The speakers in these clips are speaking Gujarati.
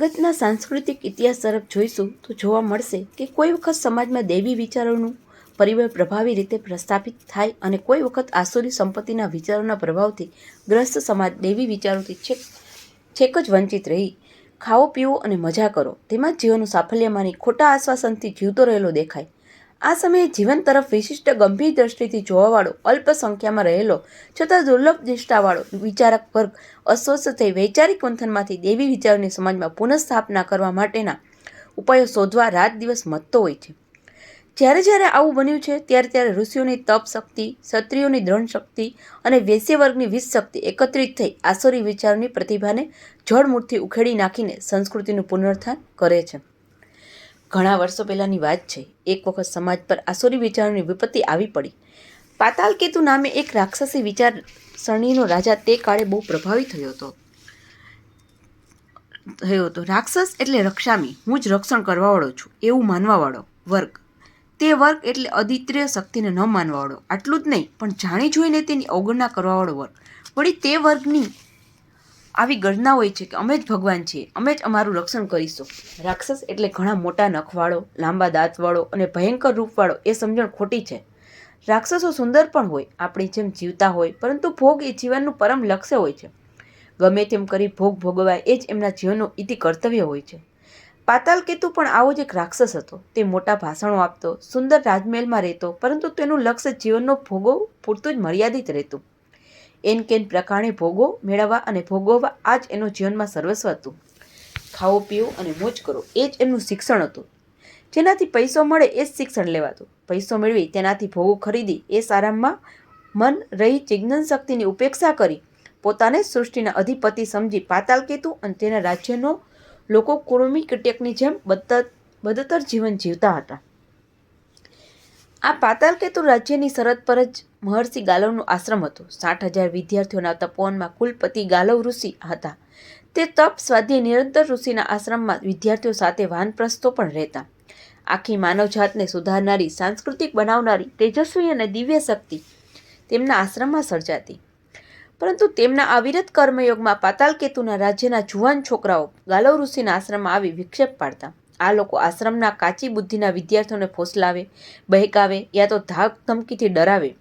જગતના સાંસ્કૃતિક ઇતિહાસ તરફ જોઈશું તો જોવા મળશે કે કોઈ વખત સમાજમાં દૈવી વિચારોનું પરિબળ પ્રભાવી રીતે પ્રસ્થાપિત થાય અને કોઈ વખત આસુરી સંપત્તિના વિચારોના પ્રભાવથી ગ્રસ્ત સમાજ દૈવી વિચારોથી છેક છેક જ વંચિત રહી. ખાઓ પીવો અને મજા કરો. તેમાં જીવનનું સાફલ્ય માની ખોટા આશ્વાસનથી જીવતો રહેલો દેખાય. આ સમયે જીવન તરફ વિશિષ્ટ ગંભીર દ્રષ્ટિથી જોવાવાળો અલ્પ સંખ્યામાં રહેલો, છતાં દુર્લભ નિષ્ઠાવાળો, વિચારક વર્ગ, અસ્વસ્થ થઈ વૈચારિક મંથનમાંથી દેવી વિચારોની સમાજમાં પુનઃસ્થાપના કરવા માટેના ઉપાયો શોધવા રાત દિવસ મથતો હોય છે. જ્યારે જ્યારે આવું બન્યું છે, ત્યારે ત્યારે ઋષિઓની તપ શક્તિ, ક્ષત્રિયોની દ્રઢ શક્તિ અને વેશ્ય વર્ગની વીજ શક્તિ એકત્રિત થઈ આસુરી વિચારોની પ્રતિભાને જળમૂળથી ઉખેડી નાખીને સંસ્કૃતિનું પુનરુત્થાન કરે છે. ઘણા વર્ષો પહેલાંની વાત છે. એક વખત સમાજ પર આસુરી વિચારોની વિપત્તિ આવી પડી. પાતાલ કેતુ નામે એક રાક્ષસી વિચારસરણીનો રાજા તે કાળે બહુ પ્રભાવિત થયો હતો. થયો હતો. રાક્ષસ એટલે રક્ષામી. હું જ રક્ષણ કરવાવાળો છું. એવું માનવાવાળો. વર્ગ. તે વર્ગ એટલે અદિત્ય શક્તિને ન માનવાવાળો. આટલું જ નહીં, પણ જાણી જોઈને તેની અવગણના કરવાવાળો વર્ગ. વળી તે વર્ગની આવી ગણના હોય છે કે અમે જ ભગવાન છીએ, અમે જ અમારું રક્ષણ કરીશું. રાક્ષસ એટલે ઘણા મોટા નખવાળો, લાંબા દાંતવાળો અને ભયંકર રૂપવાળો, એ સમજણ ખોટી છે. રાક્ષસો સુંદર પણ હોય, આપણી જેમ જીવતા હોય, પરંતુ ભોગ એ જીવનનું પરમ લક્ષ્ય હોય છે. ગમે તેમ કરી ભોગ ભોગવાય, એ જ એમના જીવનનું ઇતિ કર્તવ્ય હોય છે. પાતાલ કેતુ પણ આવો જ એક રાક્ષસ હતો. તે મોટા ભાષણો આપતો, સુંદર રાજમહેલમાં રહેતો, પરંતુ તેનું લક્ષ્ય જીવનનો ભોગો પૂરતું જ મર્યાદિત રહેતું. એન કેન પ્રકારે ભોગો મેળવવા અને ભોગવવા આ જ એનું જીવનમાં સર્વસ્વ હતું. ખાઓ, પીઓ અને મોજ કરો, એ જ એમનું શિક્ષણ હતું. જેનાથી પૈસો મળે એ જ શિક્ષણ લેવાતું. પૈસો મેળવી, તેનાથી ભોગો ખરીદી, એ સારામાં મન રહી જિજ્ઞાન શક્તિની ઉપેક્ષા કરી, પોતાને સૃષ્ટિના અધિપતિ સમજી પાતાલ કેતુ અને તેના રાજ્યનો લોકો કુર્મી કીટકની જેમ બદતર બદતર જીવન જીવતા હતા. આ પાતાલ કેતુ રાજ્યની સરહદ પર જ મહર્ષિ ગાલવનો આશ્રમ હતો. સાઠ હજાર વિદ્યાર્થીઓના તપોવનમાં કુલપતિ ગાલવ ઋષિ હતા. તે તપ સ્વાધ્યાય નિરંતર ઋષિના આશ્રમમાં વિદ્યાર્થીઓ સાથે વાનપ્રસ્તો પણ રહેતા. આખી માનવજાતને સુધારનારી, સાંસ્કૃતિક બનાવનારી, તેજસ્વી અને દિવ્ય શક્તિ તેમના આશ્રમમાં સર્જાતી. પરંતુ તેમના અવિરત કર્મયોગમાં પાતાલકેતુના રાજ્યના જુવાન છોકરાઓ ગાલવ ઋષિના આશ્રમમાં આવી વિક્ષેપ પાડતા. આ લોકો આશ્રમના કાચી બુદ્ધિના વિદ્યાર્થીઓને ફોસલાવે, બહેકાવે યા તો ધાક ધમકીથી ડરાવે.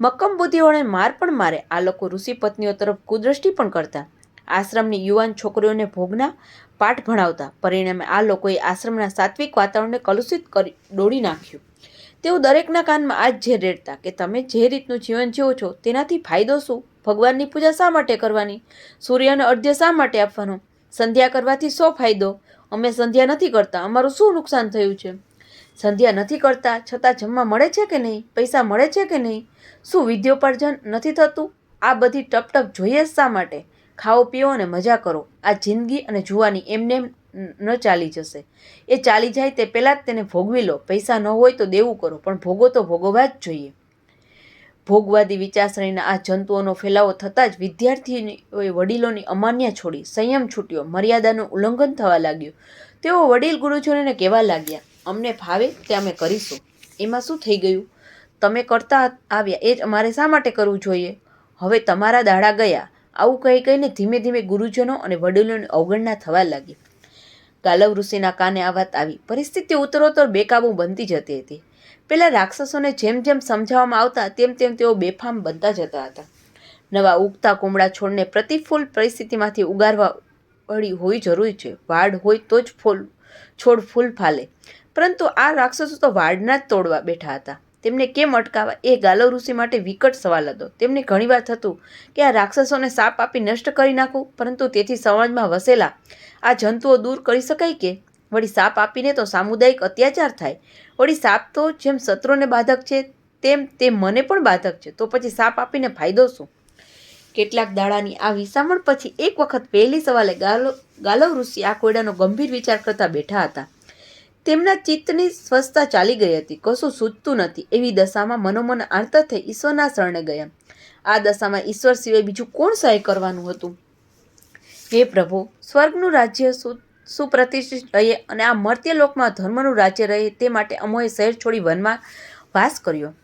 મક્કમ બુદ્ધિઓને માર પણ મારે, આ લોકો ઋષિ પત્નીઓ તરફ કુદ્રષ્ટિ પણ કરતા. આશ્રમની યુવાન છોકરીઓને ભોગના પાઠ ભણાવતા. પરિણામે આ લોકોએ આશ્રમના સાત્વિક વાતાવરણને કલુષિત કરી દોડી નાખ્યું. તેઓ દરેકના કાનમાં આ જ ઝેર રેડતા કે તમે જે રીતનું જીવન જીવો છો તેનાથી ફાયદો શું? ભગવાનની પૂજા શા માટે કરવાની? સૂર્યને અર્ધ્ય શા માટે આપવાનો? સંધ્યા કરવાથી શો ફાયદો? અમે સંધ્યા નથી કરતા. અમારું શું નુકસાન થયું છે? સંધ્યા નથી કરતા છતાં જમવા મળે છે કે નહીં? પૈસા મળે છે કે નહીં? શું વિદ્યોપાર્જન નથી થતું? આ બધી ટપ ટપ જોઈએ શા માટે? ખાઓ, પીઓ અને મજા કરો. આ જિંદગી અને જુવાની એમને ન ચાલી જશે. એ ચાલી જાય તે પહેલાં જ તેને ભોગવી લો. પૈસા ન હોય તો દેવું કરો, પણ ભોગો તો ભોગવવા જ જોઈએ. ભોગવાદી વિચારસરણીના આ જંતુઓનો ફેલાવો થતાં જ વિદ્યાર્થીઓએ વડીલોની અમાન્ય છોડી સંયમ છૂટ્યો, મર્યાદાનું ઉલ્લંઘન થવા લાગ્યું. તેઓ વડીલ ગુરુજનોને કહેવા લાગ્યા, અમને ભાવે તે અમે કરીશું. એમાં શું થઈ ગયું? તમે કરતા આવ્યા એ જ અમારે શા માટે કરવું જોઈએ? હવે તમારા દાડા ગયા. આવું કહી કહીને ધીમે ધીમે ગુરુજનો અને વડીલોની અવગણના થવા લાગી. ગાલવ ઋષિના કાને આ વાત આવી. પરિસ્થિતિ ઉત્તરોત્તર બેકાબુ બનતી જતી હતી. પેલા રાક્ષસોને જેમ જેમ સમજાવવામાં આવતા, તેમ તેમ તેઓ બેફામ બનતા જતા હતા. નવા ઉગતા કુમળા છોડને પ્રતિફૂલ પરિસ્થિતિમાંથી ઉગારવા વળી હોવી જરૂરી છે. વાડ હોય તો જ ફૂલ, છોડ ફૂલ ફાલે. પરંતુ આ રાક્ષસો તો વાડના જ તોડવા બેઠા હતા. તેમને કેમ અટકાવવા? એ ગાલવ ઋષિ માટે વિકટ સવાલ હતો. તેમને ઘણીવાર થતું કે આ રાક્ષસોને સાપ આપી નષ્ટ કરી નાખું, પરંતુ તેથી સમાજમાં વસેલા આ જંતુઓ દૂર કરી શકાય કે? વળી સાપ આપીને તો સામુદાયિક અત્યાચાર થાય. વળી સાપ તો જેમ શત્રુને બાધક છે, તેમ તે મને પણ બાધક છે. તો પછી સાપ આપીને ફાયદો શું? કેટલાક દાડાની આ વિસામણ પછી એક વખત પહેલી સવાલે ગાલો ગાલવ ઋષિ આ કોયડાનો ગંભીર વિચાર કરતા બેઠા હતા. તેમના ચિત્તની સ્વસ્થતા ચાલી ગઈ હતી. કશું સૂચતું નથી. એવી દશામાં મનોમન આર્ત થઈ ઈશ્વરના શરણે ગયા. આ દશામાં ઈશ્વર સિવાય બીજું કોણ સહાય કરવાનું હતું? હે પ્રભુ, સ્વર્ગનું રાજ્ય સુ સુપ્રતિષ્ઠિત રહીએ અને આ મર્ત્ય લોકમાં ધર્મનું રાજ્ય રહે તે માટે અમોએ શહેર છોડી વનમાં વાસ કર્યો.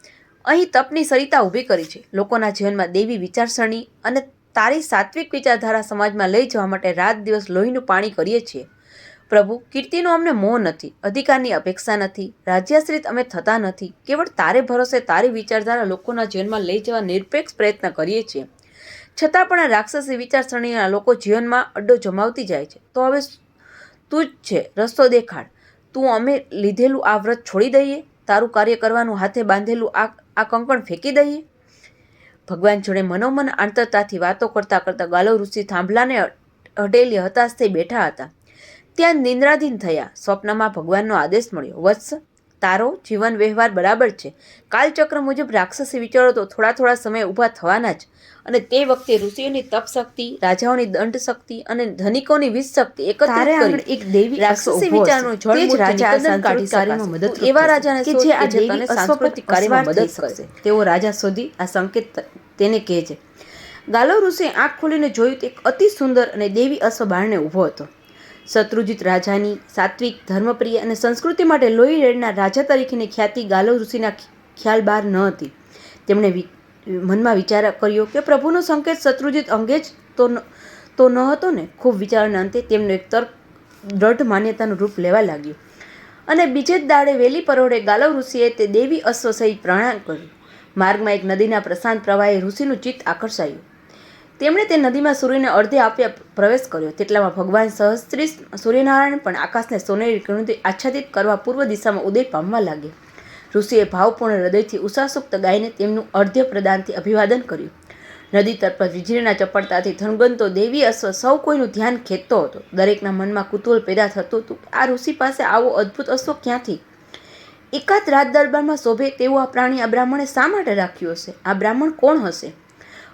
અહીં તપની સરિતા ઊભી કરી છે. લોકોના જીવનમાં દેવી વિચારસરણી અને તારી સાત્વિક વિચારધારા સમાજમાં લઈ જવા માટે રાત દિવસ લોહીનું પાણી કરીએ છીએ. પ્રભુ, કીર્તિનો અમને મોહ નથી, અધિકારની અપેક્ષા નથી, રાજ્યાશ્રિત અમે થતા નથી, કેવળ તારે ભરોસે તારી વિચારધારા લોકોના જીવનમાં લઈ જવા નિરપેક્ષ પ્રયત્ન કરીએ છીએ. છતાં પણ આ રાક્ષસી વિચારસરણીના લોકો જીવનમાં અડ્ડો જમાવતી જાય છે. તો હવે તું જ છે, રસ્તો દેખાડ. તું અમે લીધેલું આ વ્રત છોડી દઈએ, તારું કાર્ય કરવાનું હાથે બાંધેલું આ આ કંકણ ફેંકી દઈએ. ભગવાન જોડે મનોમન આંતરતાથી વાતો કરતાં કરતાં ગાલો ઋષિ થાંભલાને અડેલી હતાશ થઈ બેઠા હતા. ત્યાં નિંદ્રાધીન થયા. સ્વપ્નમાં ભગવાનનો આદેશ મળ્યો. વત્સ તારો જીવન વ્યવહાર બરાબર છે. કાલચક્ર મુજબ રાક્ષસી વિચારો તો થોડા થોડા સમય ઊભા થવાના જ. અને તે વખતે ઋષિઓની તપ શક્તિ રાજાઓની દંડ શક્તિ અને ધનિકોની વીજ શક્તિ એકત્રિત તારે કરી. આગળ એક દેવી રાક્ષસી વિચારનો જળ રાજા કાઢી કાર્યમાં મદદ એવા. રાજાને કે જે આ દેવી સાંસ્કૃતિક કાર્યમાં મદદ કરશે. તેઓ રાજા શોધી આ સંકેત તેને કહે છે. ગાલો ઋષિએ આંખ ખોલીને જોયું તો એક અતિ સુંદર અને દેવી અશ્વ બારણે ઊભો હતો. શત્રુજીત રાજાની સાત્વિક ધર્મપ્રિય અને સંસ્કૃતિ માટે લોહી રેડના રાજા તરીકેની ખ્યાતિ ગાલવ ઋષિના ખ્યાલ બહાર ન હતી. તેમણે મનમાં વિચાર કર્યો કે પ્રભુનો સંકેત શત્રુજીત અંગે જ તો તો ન હતો ને? ખૂબ વિચારના અંતે તેમનો એક તર્ક, દ્રઢ માન્યતાનું રૂપ લેવા લાગ્યું. અને બીજે જ દાડે વેલી પરોઢે ગાલવ ઋષિએ તે દેવી અશ્વ સહિત પ્રણામ કર્યું. માર્ગમાં એક નદીના પ્રશાંત પ્રવાહે ઋષિનું ચિત્ત આકર્ષાયું. તેમણે તે નદીમાં સૂર્યને અડધે આપ્યા પ્રવેશ કર્યો. તેટલામાં ભગવાન સહસ્ત્રી સૂર્યનારાયણ પણ આકાશને સોનેરી કિરણથી આચ્છાદિત કરવા પૂર્વ દિશામાં ઉદય પામવા લાગ્યા. ઋષિએ ભાવપૂર્ણ હૃદયથી ઉષાસુપ્ત ગાયને તેમનું અર્ધ્ય પ્રદાનથી અભિવાદન કર્યું. નદી તરફ વીજળીના ચપળતાથી ધનગંતો દેવી અશ્વ સૌ કોઈનું ધ્યાન ખેંચતો હતો. દરેકના મનમાં કુતૂહલ પેદા થતું હતું આ ઋષિ પાસે આવો અદ્ભુત અશ્વ ક્યાંથી? એકાદ રાત દરબારમાં શોભે તેવું આ પ્રાણી આ બ્રાહ્મણે શા માટે રાખ્યું હશે? આ બ્રાહ્મણ કોણ હશે?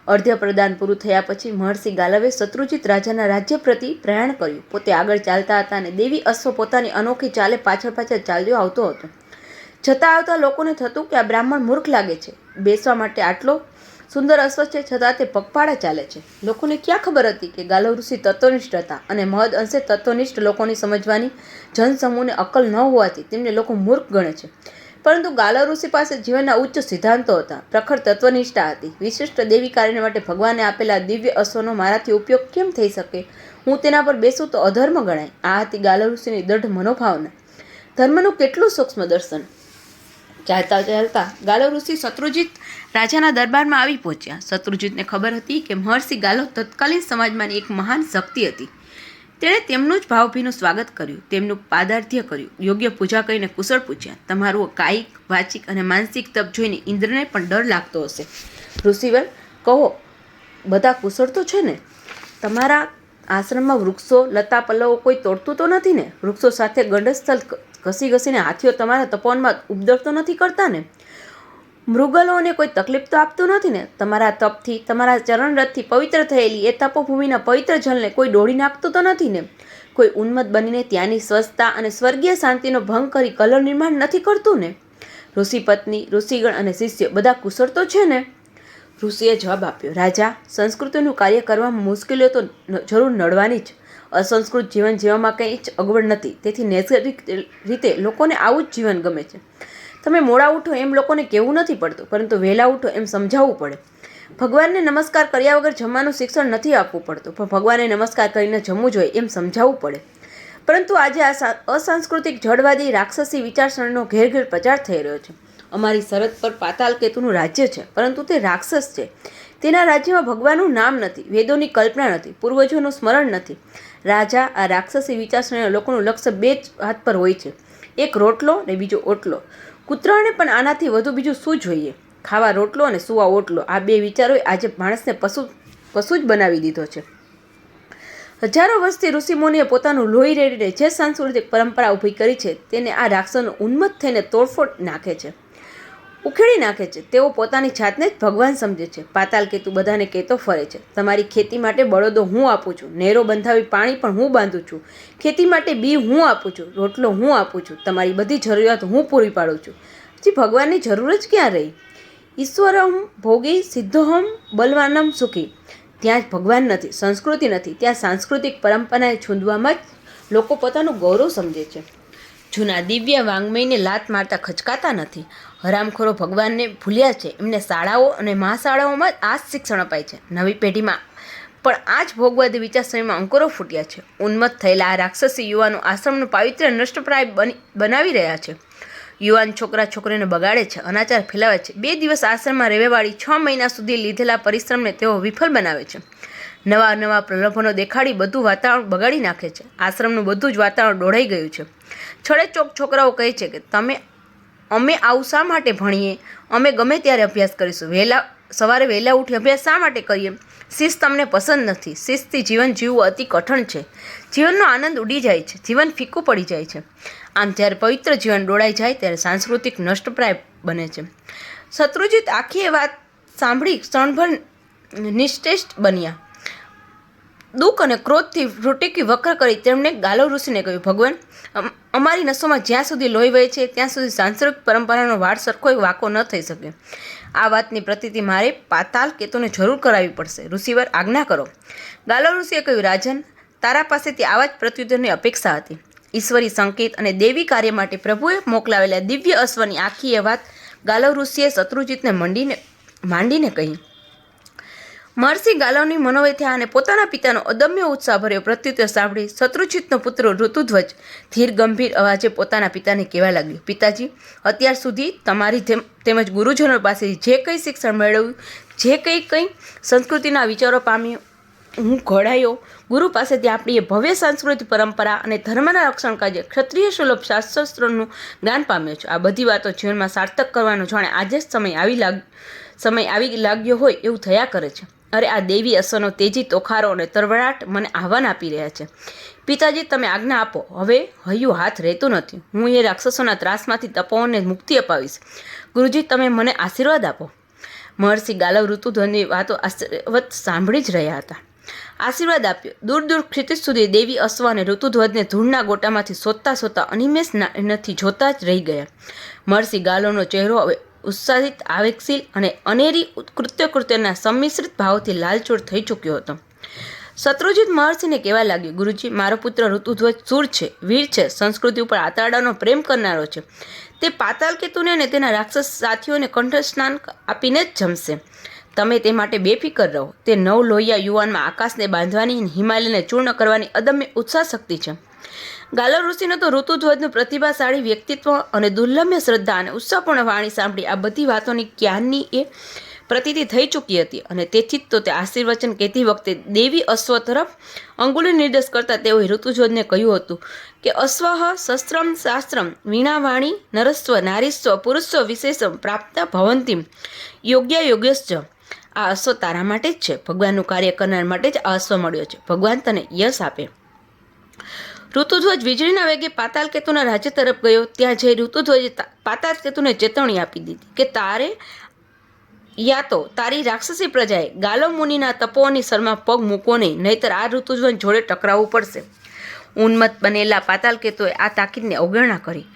અર્ધ્ય પ્રદાન પૂરું થયા પછી મહર્ષિ ગાલવે શત્રુજીત રાજાના રાજ્ય પ્રતિ પ્રયાણ કર્યું. પોતે આગળ ચાલતા હતા અને દેવી અશ્વ પોતાની અનોખી ચાલે પાછળ પાછળ ચાલ્યો આવતો હતો. જતા આવતા લોકોને થતું કે આ બ્રાહ્મણ મૂર્ખ લાગે છે. બેસવા માટે આટલો સુંદર અશ્વ છે, છતાં તે પગપાળા ચાલે છે. લોકોને ક્યાં ખબર હતી કે ગાલવ ઋષિ તત્વનિષ્ઠ હતા અને મહદ અંશે તત્વનિષ્ઠ લોકોની સમજવાની જનસમૂહને અકલ ન હોવાથી તેમને લોકો મૂર્ખ ગણે છે. પરંતુ ઋષિ પાસે જીવનના ઉચ્ચ સિદ્ધાંતો હતા. પ્રખર તત્વનિષ્ઠા હતી. વિશિષ્ટ દેવી કાર્ય માટે ભગવાને આપેલા દિવ્ય અશ્વનો મારાથી ઉપયોગ કેમ થઈ શકે? હું તેના પર બેસું તો અધર્મ ગણાય. આ હતી ગાલવ ઋષિની દઢ મનોભાવના. ધર્મનું કેટલું સૂક્ષ્મ દર્શન? ચાલતા ચાલતા ગાલવ ઋષિ શત્રુજીત રાજાના દરબારમાં આવી પહોંચ્યા. શત્રુજીતને ખબર હતી કે મહર્ષિ ગાલવ તત્કાલીન સમાજમાંની એક મહાન શક્તિ હતી. તેણે તેમનું જ ભાવભીનું સ્વાગત કર્યું, તેમનું પાદાર્થ્ય કર્યું. યોગ્ય પૂજા કરીને કુશળ પૂછ્યા, તમારું કાયિક, વાચિક અને માનસિક તપ જોઈને ઇન્દ્રને પણ ડર લાગતો હશે. ઋષિવર, કહો, બધા કુશળ તો છે ને? તમારા આશ્રમમાં વૃક્ષો, લતા, પલ્લવો કોઈ તોડતું તો નથી ને? વૃક્ષો સાથે ગંડસ્થળ ઘસી ઘસીને હાથીઓ તમારા તપોવનમાં ઉપદ્રવ તો નથી કરતા ને? મૃગલોને કોઈ તકલીફ તો આપતું નથી ને? તમારા તપથી, તમારા ચરણરથથી પવિત્ર થયેલી એ તપોભૂમિના પવિત્ર જલને કોઈ ડોળી નાખતું તો નથી ને? કોઈ ઉન્મત્ત બનીને ત્યાંની સ્વચ્છતા અને સ્વર્ગીય શાંતિનો ભંગ કરી કલર નિર્માણ નથી કરતું ને? ઋષિ પત્ની, ઋષિગણ અને શિષ્ય બધા કુશળ તો છે ને? ઋષિએ જવાબ આપ્યો, રાજા, સંસ્કૃતિનું કાર્ય કરવામાં મુશ્કેલીઓ તો જરૂર નડવાની જ. અસંસ્કૃત જીવન જીવવામાં કંઈ જ અગવડ નથી. તેથી નૈસર્ગિક રીતે લોકોને આવું જ જીવન ગમે છે. તમે મોડા ઉઠો એમ લોકોને કહેવું નથી પડતું, પરંતુ વહેલા ઉઠો એમ સમજાવવું પડે. ભગવાનને નમસ્કાર કર્યા વગર જમવાનું શિક્ષણ નથી આપવું પડતું, પણ ભગવાનને નમસ્કાર કરીને જમવું જોઈએ એમ સમજાવવું પડે. પરંતુ આજે આ અસાંસ્કૃતિક જળવાદી રાક્ષસી વિચારસરણીનો ઘેર ઘેર પ્રચાર થઈ રહ્યો છે. અમારી સરહદ પર પાતાલ કેતુનું રાજ્ય છે, પરંતુ તે રાક્ષસ છે. તેના રાજ્યમાં ભગવાનનું નામ નથી, વેદોની કલ્પના નથી, પૂર્વજોનું સ્મરણ નથી. રાજા આ રાક્ષસી વિચારસરણીના લોકોનું લક્ષ્ય બે જ હાથ પર હોય છે. એક રોટલો ને બીજો ઓટલો. કૂતરાને પણ આનાથી વધુ બીજું શું જોઈએ? ખાવા રોટલો અને સુવા ઓટલો, આ બે વિચારોએ આજે માણસને પશુ પશુ જ બનાવી દીધો છે. હજારો વર્ષથી ઋષિમુનિએ પોતાનું લોહી રેડીને જે સાંસ્કૃતિક પરંપરા ઊભી કરી છે, તેને આ રાક્ષસનો ઉન્મત્ત થઈને તોડફોડ નાખે છે. ઉખેડી નાખે છે. તેઓ પોતાની જાતને જ ભગવાન સમજે છે. પાતાલ કેતુ બધાને કહેતો ફરે છે. તમારી ખેતી માટે બળદો હું આપું છું. નેરો બંધાવી પાણી પણ હું બાંધું છું. ખેતી માટે બી હું આપું છું. રોટલો હું આપું છું. તમારી બધી જરૂરિયાત હું પૂરી પાડું છું. પછી ભગવાનની જરૂર જ ક્યાં રહી? ઈશ્વરમ ભોગી સિદ્ધોહમ બલવાનમ સુખી. ત્યાં જ ભગવાન નથી, સંસ્કૃતિ નથી. ત્યાં સાંસ્કૃતિક પરંપરાને છૂંદવામાં જ લોકો પોતાનું ગૌરવ સમજે છે. જૂના દિવ્ય વાંગમયને લાત મારતા ખચકાતા નથી. હરામખોરો ભગવાનને ભૂલ્યા છે. એમને શાળાઓ અને મહાશાળાઓમાં જ આ જ શિક્ષણ અપાય છે. નવી પેઢીમાં પણ આ જ ભોગવાદી વિચારસરણીમાં અંકુરો ફૂટ્યા છે. ઉન્મત્ત થયેલા આ રાક્ષસી યુવાનો આશ્રમનું પાવિત્ર્ય નષ્ટપ્રાય બની, બનાવી રહ્યા છે. યુવાન છોકરા છોકરીને બગાડે છે, અનાચાર ફેલાવે છે. બે દિવસ આશ્રમમાં રહેવાવાળી છ મહિના સુધી લીધેલા પરિશ્રમને તેઓ વિફળ બનાવે છે. નવા નવા પ્રલોભનો દેખાડી બધું વાતાવરણ બગાડી નાખે છે. આશ્રમનું બધું જ વાતાવરણ ડોળાઈ ગયું છે. છડે ચોક છોકરાઓ કહે છે કે, તમે અમે આવું શા માટે ભણીએ? અમે ગમે ત્યારે અભ્યાસ કરીશું. વહેલા, સવારે વહેલા ઉઠી અભ્યાસ શા માટે કરીએ? શિસ્ત તમને પસંદ નથી. શિસ્તથી જીવન જીવવું અતિ કઠણ છે. જીવનનો આનંદ ઉડી જાય છે. જીવન ફીકું પડી જાય છે. આમ જ્યારે પવિત્ર જીવન દોડાઈ જાય, ત્યારે સાંસ્કૃતિક નષ્ટપ્રાય બને છે. શત્રુજીત આખી એ વાત સાંભળી ક્ષણભર નિશ્ચેષ્ટ બન્યા. દુઃખ અને ક્રોધથી રૂટીકી વક્ર કરી તેમણે ગાલો ઋષિને કહ્યું, ભગવાન અમારી નસોમાં જ્યાં સુધી લોહી વહે છે, ત્યાં સુધી સાંસ્કૃતિક પરંપરાનો વાળ સરખો વાકો ન થઈ શકે. આ વાતની પ્રતિતિ મારે પાતાલ કેતુને જરૂર કરાવવી પડશે. ઋષિવર, આજ્ઞા કરો. ગાલો ઋષિએ કહ્યું, રાજન, તારા પાસેથી આવા જ પ્રત્યુત્તરની અપેક્ષા હતી. ઈશ્વરી સંકેત અને દેવી કાર્ય માટે પ્રભુએ મોકલાવેલા દિવ્ય અશ્વની આખી એ વાત ગાલવ ઋષિએ શત્રુજીતને મંડીને, માંડીને કહી. મહર્ષિ ગાલવની મનોવ્યથા અને પોતાના પિતાનો અદમ્ય ઉત્સાહભર્યો પ્રત્યુત્તર સાંભળી શત્રુજીતનો પુત્ર ઋતુધ્વજ ધીર ગંભીર અવાજે પોતાના પિતાને કહેવા લાગ્યો, પિતાજી, અત્યાર સુધી તમારી તેમ તેમજ ગુરુજનો પાસેથી જે કંઈ શિક્ષણ મેળવ્યું, જે કંઈ કંઈ સંસ્કૃતિના વિચારો પામ્યો, હું ઘડાયો, ગુરુ પાસેથી આપણી ભવ્ય સાંસ્કૃતિક પરંપરા અને ધર્મના રક્ષણ કાર્ય ક્ષત્રિય સુલભ શાસ્ત્રોનું જ્ઞાન પામ્યો છું. આ બધી વાતો જીવનમાં સાર્થક કરવાનો જાણે આજે જ સમય આવી લાગ, સમય આવી લાગ્યો હોય એવું થયા કરે છે. અરે આ દેવી અસરનો તેજી તોખારો અને તરવડાટ મને આહવાન આપી રહ્યા છે. પિતાજી, તમે આજ્ઞા આપો. હવે હૈયું હાથ રહેતું નથી. હું એ રાક્ષસોના ત્રાસમાંથી તપોને મુક્તિ અપાવીશ. ગુરુજી, તમે મને આશીર્વાદ આપો. મહર્ષિ ગાલવ ઋતુધ્વની વાતો આશીર્વત સાંભળી જ રહ્યા હતા. આશીર્વાદ આપ્યો. દૂર દૂર ક્ષિતિજ સુધી દેવી અશ્વ અને ઋતુધ્વજને ધૂળના ગોટામાંથી શોધતા શોધતા અનિમેષ નથી જોતા જ રહી ગયા. મહર્ષિ ગાલોનો ચહેરો હવે ઉત્સાહિત, આવેગશીલ અને અનેરી કૃત્ય કૃત્યના સંમિશ્રિત ભાવથી લાલચોળ થઈ ચૂક્યો હતો. શત્રુજીત મહર્ષિને કહેવા લાગ્યું? ગુરુજી, મારો પુત્ર ઋતુધ્વજ સૂર છે, વીર છે, સંસ્કૃતિ ઉપર આતરડાનો પ્રેમ કરનારો છે. તે પાતાલ કેતુને અને તેના રાક્ષસ સાથીઓને કંઠ સ્નાન આપીને જ જમશે. તમે તે માટે બેફિકર રહો. તે નવ લોહિયા યુવાનમાં આકાશને બાંધવાની હિમાલયને ચૂર્ણ કરવાની અદમ્ય ઉત્સાહ શક્તિ છે. ગાલો ઋષિનો તો ઋતુધ્વજનું પ્રતિભાશાળી વ્યક્તિત્વ અને દુર્લભ્ય શ્રદ્ધા અને ઉત્સાહપૂર્ણ વાણી સાંભળી આ બધી વાતોની ક્યારની એ પ્રતીતિ થઈ ચૂકી હતી. અને તેથી જ તો તે આશીર્વચન કહેતી વખતે દેવી અશ્વ તરફ અંગુલી નિર્દેશ કરતા તેઓએ ઋતુજોધને કહ્યું હતું કે, અશ્વઃ, શસ્ત્રમ, શાસ્ત્રમ, વીણાવાણી, નરસ્વ, નારીસ્વ, પુરુષસ્વ વિશેષમ પ્રાપ્ત ભવંતિમ, યોગ્ય યોગ્યશ્ચ. આ અશ્વ તારા માટે જ છે. ભગવાનનું કાર્ય કરનાર માટે જ આ અશ્વ મળ્યો છે. ભગવાન તને યશ આપે. ઋતુધ્વજ વીજળીના વેગે પાતાલ કેતુના રાજ્ય તરફ ગયો. ત્યાં જઈ ઋતુધ્વજે પાતાલ કેતુને ચેતવણી આપી દીધી કે તારે યા તો તારી રાક્ષસી પ્રજાએ ગાલો મુનિના તપોની સરમાં પગ મૂકો નહીં, નહીતર આ ઋતુધ્વજ જોડે ટકરાવવું પડશે. ઉન્મત્ત બનેલા પાતાલકેતુએ આ તાકીદને અવગણના કરી.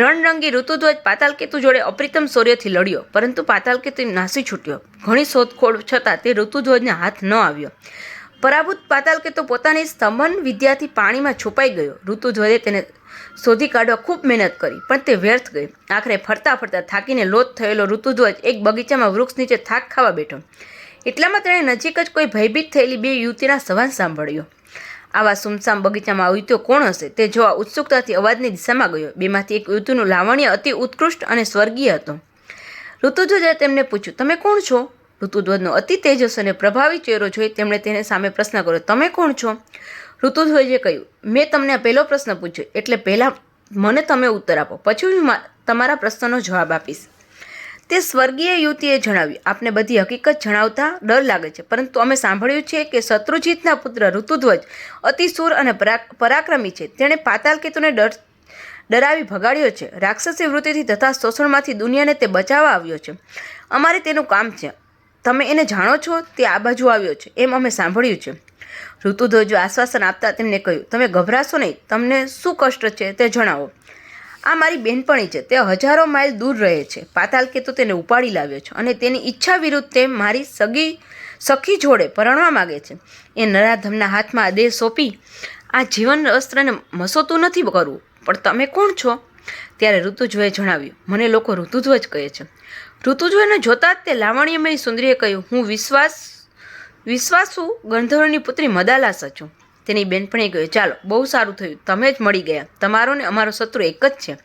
રણરંગી ઋતુધ્વજ પાતાલકેતુ જોડે અપ્રિતમ શૌર્યથી લડ્યો, પરંતુ પાતાલ કેતુ નાસી છૂટ્યો. ઘણી શોધખોળ છતાં તે ઋતુધ્વજને હાથ ન આવ્યો. પરાભૂત પાતાલ કે તો પોતાની સ્તંભન વિદ્યાથી પાણીમાં છુપાઈ ગયો. ઋતુધ્વજે તેને શોધી કાઢવા ખૂબ મહેનત કરી, પણ તે વ્યર્થ ગઈ આખરે ફરતા ફરતા થાકીને લોથ થયેલો ઋતુધ્વજ એક બગીચામાં વૃક્ષ નીચે થાક ખાવા બેઠો. એટલામાં તેણે નજીક જ કોઈ ભયભીત થયેલી બે યુવતીના સવાલ સાંભળ્યો. આવા સુમસામ બગીચામાં આવી તો કોણ હશે? તે જોવા ઉત્સુકતાથી અવાજની દિશામાં ગયો. બેમાંથી એક યુવતીનું લાવણ્ય અતિ ઉત્કૃષ્ટ અને સ્વર્ગીય હતો. ઋતુધ્વજે તેમને પૂછ્યું, તમે કોણ છો? ઋતુધ્વજનો અતિ તેજસ અને પ્રભાવી ચહેરો જોઈ તેમણે તેને સામે પ્રશ્ન કર્યો, તમે કોણ છો? ઋતુધ્વજે કહ્યું, મેં તમને આ પહેલો પ્રશ્ન પૂછ્યો, એટલે પહેલાં મને તમે ઉત્તર આપો, પછી હું તમારા પ્રશ્નનો જવાબ આપીશ. તે સ્વર્ગીય યુવતીએ જણાવ્યું, આપને બધી હકીકત જણાવતા ડર લાગે છે, પરંતુ અમે સાંભળ્યું છે કે શત્રુજીતના પુત્ર ઋતુધ્વજ અતિસૂર અને પરાક્રમી છે. તેણે પાતાલ કેતુને ડર, ડરાવી ભગાડ્યો છે. રાક્ષસી વૃત્તિથી તથા શોષણમાંથી દુનિયાને તે બચાવવા આવ્યો છે. અમારે તેનું કામ છે. તમે એને જાણો છો? તે આ બાજુ આવ્યો છે. એમ અમે સાંભળ્યું છે. ઋતુધ્વજો આશ્વાસન આપતા તેમને કહ્યું, તમે ગભરાશો નહીં. તમને શું કષ્ટ છે તે જણાવો. આ મારી બહેનપણી છે. તે હજારો માઇલ દૂર રહે છે. પાતાલ કેતુ તેને ઉપાડી લાવ્યો છે અને તેની ઈચ્છા વિરુદ્ધ તે મારી સગી, સખી જોડે પરણવા માગે છે. એ નરાધમના હાથમાં આ દેહ સોંપી, આ જીવન અસ્ત્રને મસોતું નથી કરવું. પણ તમે કોણ છો? ત્યારે ઋતુજ્વએ જણાવ્યું, મને લોકો ઋતુધ્વજ કહે છે. ઋતુજ્વને જોતા જ તે લાવણ્યમય સુંદરીએ કહ્યું, હું વિશ્વાસ, વિશ્વાસુ ગંધર્વની પુત્રી મદાલાસા છું તેની બેનપણીએ કહ્યું, ચાલો, બહુ સારું થયું, તમે જ મળી ગયા, તમારો ને અમારો શત્રુ એક જ છે.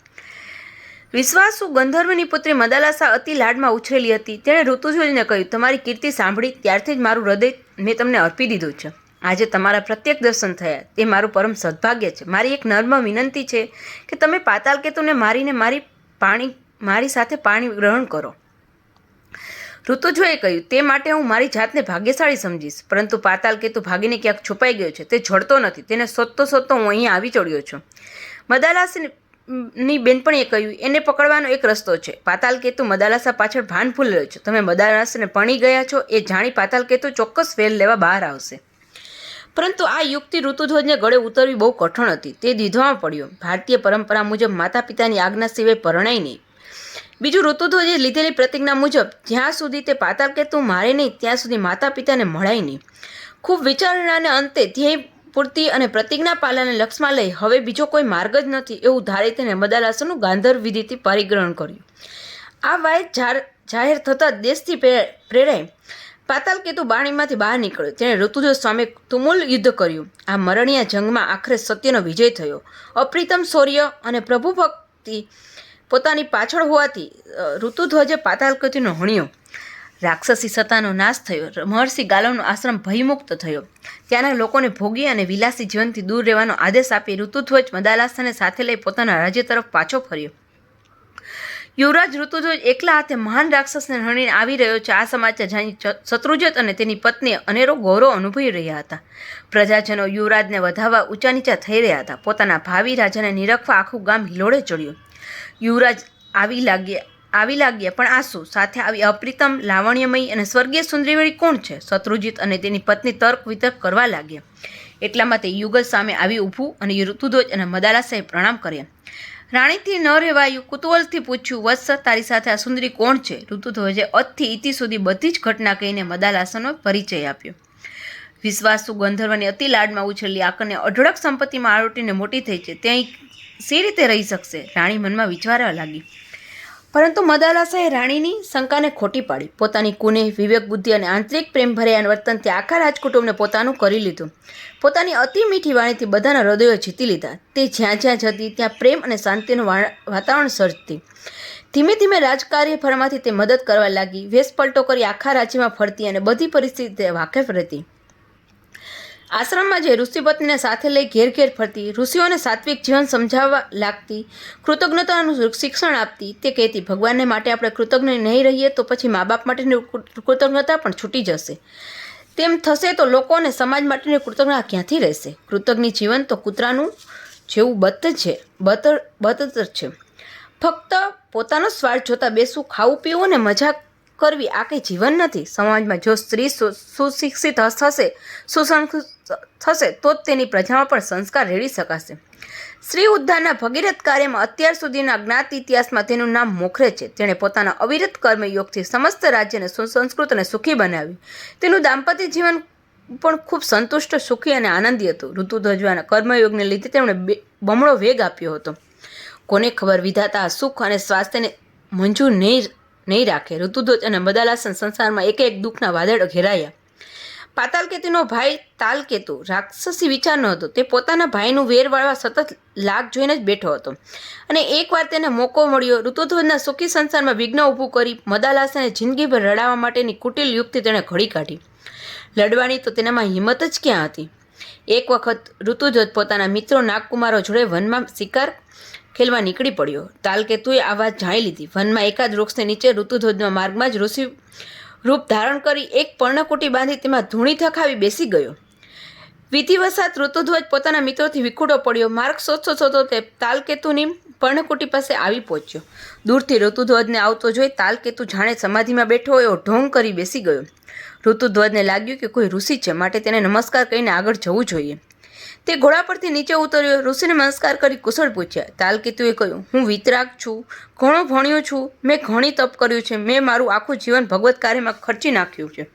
વિશ્વાસુ ગંધર્વની પુત્રી મદાલાસા અતિ લાડમાં ઉછરેલી હતી. તેણે ઋતુજોઈને કહ્યું, તમારી કીર્તિ સાંભળી, ત્યારથી જ મારું હૃદય મેં તમને અર્પી દીધું છે. આજે તમારા પ્રત્યેક દર્શન થયા, તે મારું પરમ સદભાગ્ય છે. મારી એક નર્મ વિનંતી છે કે તમે પાતાલ કેતુને મારીને મારી પાણી, મારી સાથે પાણી ગ્રહણ કરો. ઋતુજોએ કહ્યું, તે માટે હું મારી જાતને ભાગ્યશાળી સમજીશ. પરંતુ પાતાલ કેતુ ભાગીને ક્યાંક છુપાઈ ગયો છે, તે જડતો નથી. તેને શોધતો શોધતો હું અહીંયા આવી ચડ્યો છું. મદાલાસની બેનપણીએ કહ્યું, એને પકડવાનો એક રસ્તો છે. પાતાલ કેતુ મદાલાસા પાછળ ભાન ભૂલી રહ્યો છે. તમે મદાલાસને પણી ગયા છો, એ જાણી પાતાલ કેતુ ચોક્કસ વેલ લેવા બહાર આવશે. પરંતુ આ યુક્તિ ઋતુધ્વજને ગળે ઉતરવી બહુ કઠણ હતી. તે દીધવામાં પડ્યો. ભારતીય પરંપરા મુજબ માતા પિતાની આજ્ઞા સિવાય પરણાય નહીં. બીજું ઋતુધ્વજે લીધેલી પ્રતિજ્ઞા મુજબ, જ્યાં સુધી તે પાતાળ કેતુ મારે નહીં, ત્યાં સુધી માતા પિતાને મળાય નહીં. ખૂબ વિચારણાને અંતે ધ્યેય પૂર્તિ અને પ્રતિજ્ઞા પાલનને લક્ષમાં લઈ હવે બીજો કોઈ માર્ગ જ નથી એવું ધારી તેને મદાલાસનું ગાંધર વિધિથી પરિગ્રહણ કર્યું. આ વાય જાર- જાહેર થતાં દેશથી પ્રે- પ્રેરાઈ પાતાલ કેતુ બાણીમાંથી બહાર નીકળ્યો. તેણે ઋતુજો સામે તુમુલ યુદ્ધ કર્યું. આ મરણીયા જંગમાં આખરે સત્યનો વિજય થયો. અપ્રિતમ શૌર્ય અને પ્રભુ ભક્તિ પોતાની પાછળ હોવાથી ઋતુધ્વજે પાતાલકતિનો હણ્યો. રાક્ષસી સત્તાનો નાશ થયો. મહર્ષિ ગાલવનો આશ્રમ ભયમુક્ત થયો. ત્યાંના લોકોને ભોગી અને વિલાસી જીવનથી દૂર રહેવાનો આદેશ આપી ઋતુધ્વજ મદાલાસને સાથે લઈ પોતાના રાજ્ય તરફ પાછો ફર્યો. યુવરાજ ઋતુધ્વજ એકલા હાથે મહાન રાક્ષસને હણીને આવી રહ્યો છે. આ સમાચાર જાણી શત્રુજત અને તેની પત્નીએ અનેરો ગૌરવ અનુભવી રહ્યા હતા. પ્રજાજનો યુવરાજને વધાવવા ઊંચા નીચા થઈ રહ્યા હતા. પોતાના ભાવિ રાજાને નિરખવા આખું ગામ હિલોડે ચડ્યું. યુવરાજ આવી લાગ્યા આવી લાગ્યા, પણ આંસુ સાથે આવી અપ્રિતમ, લાવણ્યમયી અને સ્વર્ગીય સુંદરીવાળી કોણ છે? શત્રુજીત અને તેની પત્ની તર્ક વિતર્ક કરવા લાગ્યા. એટલામાં તે યુગલ સામે આવી ઊભું અને ઋતુધ્વજ અને મદાલાસાએ પ્રણામ કર્યા. રાણીથી ન રહેવાયું, કુતૂહલથી પૂછ્યું, વત્સ, તારી સાથે આ સુંદરી કોણ છે? ઋતુધ્વજે અતથી ઇતિ સુધી બધી જ ઘટના કહીને મદાલાસાનો પરિચય આપ્યો. વિશ્વાસુ ગંધર્વની અતિ લાડમાં ઉછેલી આકરને અઢળક સંપત્તિમાં આરોટીને મોટી થઈ છે. ત્યાં સી રીતે રહી શકશે? રાણી મનમાં વિચારવા લાગી. પરંતુ મદાલાસાએ રાણીની શંકાને ખોટી પાડી. પોતાની કુને વિવેક બુદ્ધિ અને આંતરિક પ્રેમ ભર્યા વર્તનથી આખા રાજકુટુંબને પોતાનું કરી લીધું. પોતાની અતિ મીઠી વાણીથી બધાના હૃદયો જીતી લીધા. તે જ્યાં જ્યાં જતી, ત્યાં પ્રેમ અને શાંતિનું વાતાવરણ સર્જતી. ધીમે ધીમે રાજકાર્ય ફરમાંથી તે મદદ કરવા લાગી. વેશ પલટો કરી આખા રાજ્યમાં ફરતી અને બધી પરિસ્થિતિ વાકેફ રહેતી. આશ્રમમાં જે ઋષિપત્નીને સાથે લઈ ઘેર ઘેર ફરતી, ઋષિઓને સાત્વિક જીવન સમજાવવા લાગતી, કૃતજ્ઞતાનું શિક્ષણ આપતી, તે કહેતી, ભગવાનને માટે આપણે કૃતજ્ઞ નહીં રહીએ તો પછી મા બાપ માટેની કૃતજ્ઞતા પણ છૂટી જશે. તેમ થશે તો લોકો અને સમાજ માટેની કૃતજ્ઞતા ક્યાંથી રહેશે? કૃતજ્ઞ જીવન તો કૂતરાનું જેવું બત છે બતર બતર છે. ફક્ત પોતાનો સ્વાર્થ જોતા બેસવું ખાવું, પીવું ને મજા કરવી આ કંઈ જીવન નથી. સમાજમાં જો સ્ત્રી સુશિક્ષિત થશે સુસંસ્કૃત થશે, તો જ તેની પ્રજામાં પણ સંસ્કાર રેડી શકાશે. શ્રી ઉદ્ધારના ભગીરથ કાર્યમાં અત્યાર સુધીના જ્ઞાત ઇતિહાસમાં તેનું નામ મોખરે છે. તેણે પોતાના અવિરત કર્મયોગથી સમસ્ત રાજ્યને સુસંસ્કૃત અને સુખી બનાવ્યું. તેનું દાંપત્ય જીવન પણ ખૂબ સંતુષ્ટ, સુખી અને આનંદી હતું. ઋતુ ધ્વજવાના કર્મયોગને લીધે તેમણે બમણો વેગ આપ્યો હતો. કોને ખબર વિધાતા સુખ અને સ્વાસ્થ્યને મંજૂર નહીં નહીં રાખે. ઋતુધ્વજ અને બદાલાસન સંસારમાં એક એક દુઃખના વાદળ ઘેરાયા. પાતાલકેતુનો ભાઈ તાલકેતુ, રાક્ષસી વિચાર ન હતો. તે પોતાના ભાઈનું વેર વાળવા સતત લાગ જોઈને જ બેઠો હતો. અને એકવાર તેને મોકો મળ્યો, ઋતુધ્વજના સુખી સંસારમાં વિઘ્ન ઊભું કરી મદાલાસાને જિંદગીભર રડાવવા માટેની કુટિલ યુક્તિ તેણે ઘડી કાઢી. લડવાની તો તેનામાં હિંમત જ ક્યાં હતી? એક વખત ઋતુધ્વજ પોતાના મિત્રો નાગકુમારો જોડે વનમાં શિકાર ખેલવા નીકળી પડ્યો. તાલકેતુએ આ વાત જાણી લીધી. વનમાં એકાદ વૃક્ષને નીચે ઋતુધ્વજના માર્ગમાં જ ઋષિ રૂપ ધારણ કરી એક પર્ણકુટી બાંધી તેમાં ધૂણી થખાવી બેસી ગયો. વિધિવસાત ઋતુધ્વજ પોતાના મિત્રોથી વિખૂટો પડ્યો. માર્ગ શોધતો શોધતો તે તાલકેતુની પર્ણકુટી પાસે આવી પહોંચ્યો. દૂરથી ઋતુધ્વજને આવતો જોઈ તાલકેતુ જાણે સમાધિમાં બેઠો એવો ઢોંગ કરી બેસી ગયો. ઋતુધ્વજને લાગ્યું કે કોઈ ઋષિ છે, માટે તેને નમસ્કાર કરીને આગળ જવું જોઈએ. તે ઘોડા પરથી નીચે ઉતર્યો. ઋષિને નમસ્કાર કરી કુશળ પૂછ્યા, તાલકેતુએ કહ્યું, હું વિતરાગ છું. ઘણો ભણ્યો છું. મેં ઘણી તપ કર્યું છે. મેં મારું આખું જીવન ભગવત કાર્યમાં ખર્ચી નાખ્યું છે.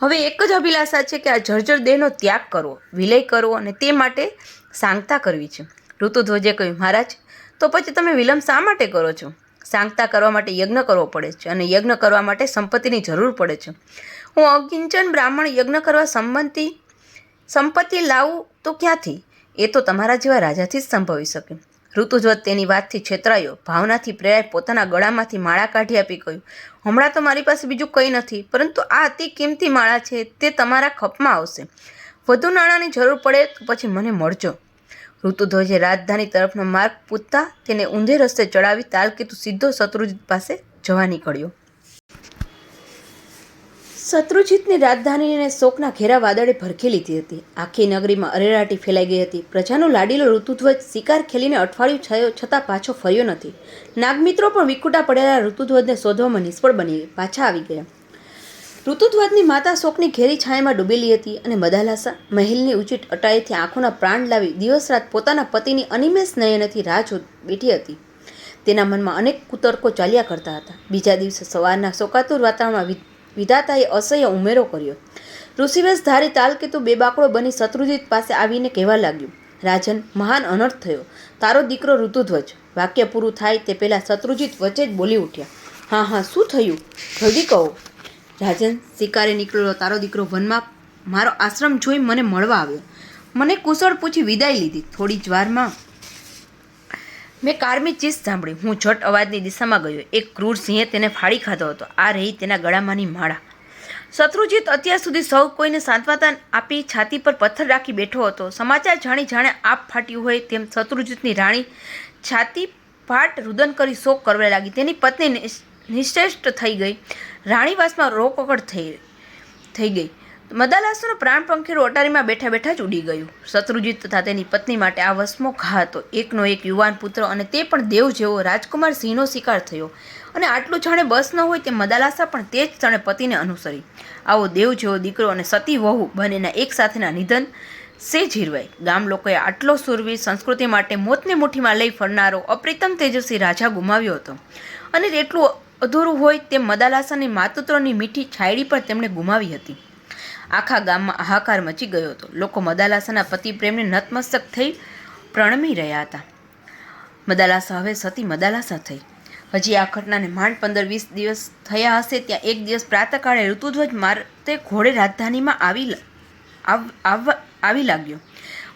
હવે એક જ અભિલાષા છે કે આ જર્જર દેહનો ત્યાગ કરવો, વિલય કરવો અને તે માટે સાંગતા કરવી છે. ઋતુધ્વજે કહ્યું, મહારાજ, તો પછી તમે વિલંબ શા માટે કરો છો? સાંગતા કરવા માટે યજ્ઞ કરવો પડે છે અને યજ્ઞ કરવા માટે સંપત્તિની જરૂર પડે છે. હું અકિંચન બ્રાહ્મણ યજ્ઞ કરવા સંબંધી સંપત્તિ લાવું તો ક્યાંથી? એ તો તમારા જેવા રાજાથી જ સંભવી શકે. ઋતુજ્વત તેની વાતથી છેતરાયો. ભાવનાથી પ્રેરાય પોતાના ગળામાંથી માળા કાઢી આપી કહ્યું, હમણાં તો મારી પાસે બીજું કંઈ નથી, પરંતુ આ અતિ કિંમતી માળા છે, તે તમારા ખપમાં આવશે. વધુ નાણાંની જરૂર પડે તો પછી મને મળજો. ઋતુધ્વજે રાજધાની તરફનો માર્ગ પૂછતા તેને ઊંધે રસ્તે ચડાવી તાલકેતુ સીધો શત્રુજીત પાસે જવા નીકળ્યો. શત્રુજીતની રાજધાની અને શોકના ઘેરા વાદળે ભરખી લીધી હતી. આખી નગરીમાં અરેરાટી ફેલાઈ ગઈ હતી. પ્રજાનો લાડીલો ઋતુધ્વજ શિકાર ખેલીને અઠવાડિયું થયો છતાં પાછો ફર્યો નથી. નાગમિત્રો પણ વિકુટા પડેલા ઋતુધ્વજને શોધવામાં નિષ્ફળ બની પાછા આવી ગયા. ઋતુધ્વજની માતા શોકની ઘેરી છાયામાં ડૂબેલી હતી અને મદાલાસા મહેલની ઉચિત અટાઈથી આંખોના પ્રાણ લાવી દિવસ રાત પોતાના પતિની અનિમેષ નયનથી રાહ બેઠી હતી. તેના મનમાં અનેક કુતર્કો ચાલ્યા કરતા હતા. બીજા દિવસે સવારના શોકાતુર વાતાવરણમાં વિધાતાએ અસહ્ય ઉમેરો કર્યો. ઋષિવેશ ધારી તાલકેતુ બેબાકડો બની શત્રુજીત પાસે આવીને કહેવા લાગ્યું, રાજન, મહાન અનર્થ થયો. તારો દીકરો ઋતુધ્વજ. વાક્ય પૂરું થાય તે પહેલાં શત્રુજીત વચ્ચે જ બોલી ઉઠ્યા. હા હા, શું થયું? જલ્દી કહો. રાજન, શિકારે નીકળેલો તારો દીકરો વનમાં મારો આશ્રમ જોઈ મને મળવા આવ્યો. મને કુશળ પૂછી વિદાય લીધી. થોડી જ વારમાં મેં કારમી ચીસ સાંભળી. હું ઝટ અવાજની દિશામાં ગયો. એક ક્રૂર સિંહે તેને ફાડી ખાધો હતો. આ રહી તેના ગળામાંની માળા. શત્રુજીત અત્યાર સુધી સૌ કોઈને સાંત્વતા આપી છાતી પર પથ્થર રાખી બેઠો હતો. સમાચાર જાણી જાણે આપ ફાટ્યું હોય તેમ શત્રુજીતની રાણી છાતી ફાટ રુદન કરી શોક કરવા લાગી. તેની પત્ની નિશ- નિશ્ચેષ્ટ થઈ ગઈ. રાણીવાસમાં રોકકડ થઈ થઈ ગઈ. મદાલાસનો પ્રાણ પંખીરું અટારીમાં બેઠા બેઠા જ ઉડી ગયું. શત્રુજીત તથા તેની પત્ની માટે આ વસમો ઘા હતો એકનો એક યુવાન પુત્ર અને તે પણ દેવ જેવો રાજકુમાર સિંહનો શિકાર થયો. અને આટલું જાણે બસ ન હોય તે મદાલાસા પણ તે જ ક્ષણે પતિને અનુસરી. આવો દેવ જેવો દીકરો અને સતી વહુ બંનેના એક સાથેના નિધન સે જીરવાય. ગામ લોકોએ આટલો સુરવીર સંસ્કૃતિ માટે મોતને મુઠ્ઠીમાં લઈ ફરનારો અપ્રિતમ તેજસ્વી રાજા ગુમાવ્યો હતો. અને તેટલું અધૂરું હોય તેમ મદાલાસાની માતૃત્વની મીઠી છાયડી પણ તેમણે ગુમાવી હતી. આખા ગામમાં હાહાકાર મચી ગયો હતો. લોકો મદાલાસાના પતિ પ્રેમને નતમસ્તક થઈ પ્રણમી રહ્યા હતા. મદાલાસા હવે સતી મદાલાસા થઈ. હજી આ ઘટનાને માંડ પંદર વીસ દિવસ થયા હશે ત્યાં એક દિવસ પ્રાતકાળે ઋતુધ્વજ મારતે ઘોડે રાજધાનીમાં આવી લ- આવ- આવ- આવી લાગ્યો.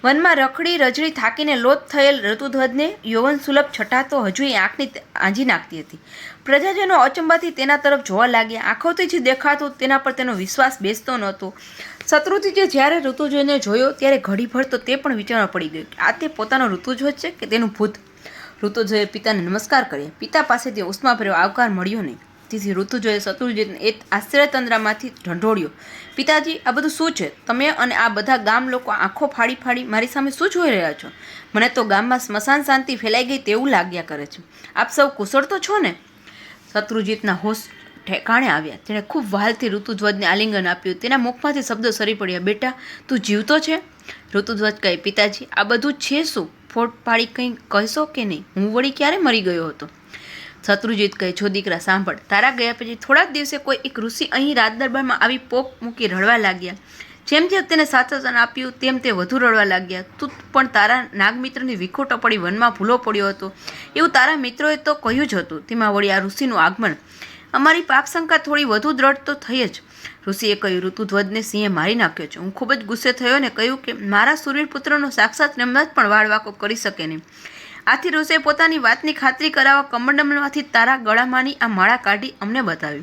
વનમાં રખડી રજડી થાકીને લોપ થયેલ ઋતુધ્વજને યૌવન સુલભ છટાતો હજુ આંખની આંજી નાખતી હતી. પ્રજાજનો અચંબાથી તેના તરફ જોવા લાગ્યા. આંખોથી જે દેખાતું, તેના પર તેનો વિશ્વાસ બેસતો નહોતો. શત્રુજીએ જ્યારે ઋતુજ્વજને જોયો, ત્યારે ઘડીભર તો તે પણ વિચારવા પડી ગયો આ તે પોતાનો ઋતુજ્વજ છે કે તેનું ભૂત? ઋતુજોએ પિતાને નમસ્કાર કર્યા. પિતા પાસેથી ઉષ્માભર્યો આવકાર મળ્યો નહીં. તેથી ઋતુજોએ શત્રુજીતને એ આશ્ચર્યતંદ્રામાંથી ઢંઢોળ્યો. પિતાજી, આ બધું શું છે? તમે અને આ બધા ગામ લોકો આંખો ફાડી ફાડી મારી સામે શું જોઈ રહ્યા છો? મને તો ગામમાં સ્મશાન શાંતિ ફેલાઈ ગઈ તેવું લાગ્યા કરે છે. આપ સૌ કુશળ તો છો ને? શત્રુજીતના હોશ ઠેકાણે આવ્યા. તેણે ખૂબ વહાલથી ઋતુધ્વજને આલિંગન આપ્યું. તેના મુખમાંથી શબ્દો સરી પડ્યા. બેટા, તું જીવતો છે? ઋતુધ્વજ કહે, પિતાજી, આ બધું છે શું? ફોટ પાડી કંઈ કહેશો કે નહીં? હું વળી ક્યારે મરી ગયો હતો? શત્રુજીત કહે છો દીકરા, સાંભળ, તારા ગયા પછી થોડા દિવસે કોઈ એક ઋષિ અહીં રાજ દરબારમાં આવી પોક મૂકી રડવા લાગ્યા. જેમ જેમ તેને સાચવતન આપ્યું, તેમ તે વધુ રડવા લાગ્યા. તું પણ તારા નાગમિત્રની વિખોટો પડી વનમાં ભૂલો પડ્યો હતો. એવું તારા મિત્રોએ તો કહ્યું જ હતું. તેમાં વળી આ ઋષિનું આગમન. અમારી પાપશંકા થોડી વધુ દ્રઢ તો થઈ જ. ઋષિએ કહ્યું, ઋતુધ્વજને સિંહે મારી નાખ્યો છે. હું ખૂબ જ ગુસ્સે થયો ને કહ્યું કે મારા સુરવીર પુત્રનો સાક્ષાત જ પણ વાળવાકો કરી શકે નહીં. આથી ઋષિએ પોતાની વાતની ખાતરી કરાવવા કમંડમમાંથી તારા ગળામાંની આ માળા કાઢી અમને બતાવી.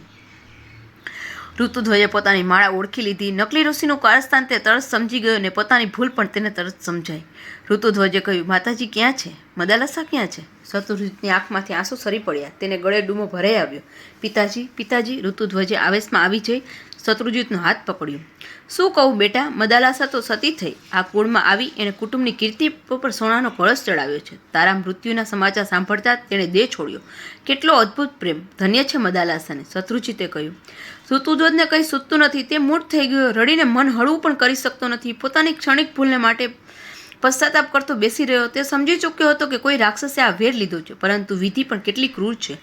ઋતુધ્વજે પોતાની માળા ઓળખી લીધી. નકલી ઋષિનું કારસ્થાન તે તરત સમજી ગયો અને પોતાની ભૂલ પણ તેને તરત સમજાઈ. ઋતુધ્વજે કહ્યું, માતાજી, ક્યાં છે? મદાલસા ક્યાં છે? શત્રુજીતની આંખમાંથી આંસુ સરી પડ્યા. તેને ગળે ડૂમો ભરાઈ આવ્યો. પિતાજી પિતાજી ઋતુધ્વજે આવેશમાં આવી જઈ શત્રુજીતનો હાથ પકડ્યો. શું કહું બેટા, મદાલાસા તો સતી થઈ. આ કુળમાં આવી એણે કુટુંબની કીર્તિ પર સોનાનો કળશ ચડાવ્યો છે. તારા મૃત્યુના સમાચાર સાંભળતા તેણે દેહ છોડ્યો. કેટલો અદ્ભુત પ્રેમ. ધન્ય છે મદાલાસાને, શત્રુજીતે કહ્યું. સુતુજોદને કંઈ સૂતું નથી. તે મૂળ થઈ ગયો. રડીને મન હળવું પણ કરી શકતો નથી. પોતાની ક્ષણિક ભૂલને માટે પશ્ચાતાપ કરતો બેસી રહ્યો. તે સમજી ચૂક્યો હતો કે કોઈ રાક્ષસે આ વેર લીધો છે. પરંતુ વિધિ પણ કેટલી ક્રૂર છે.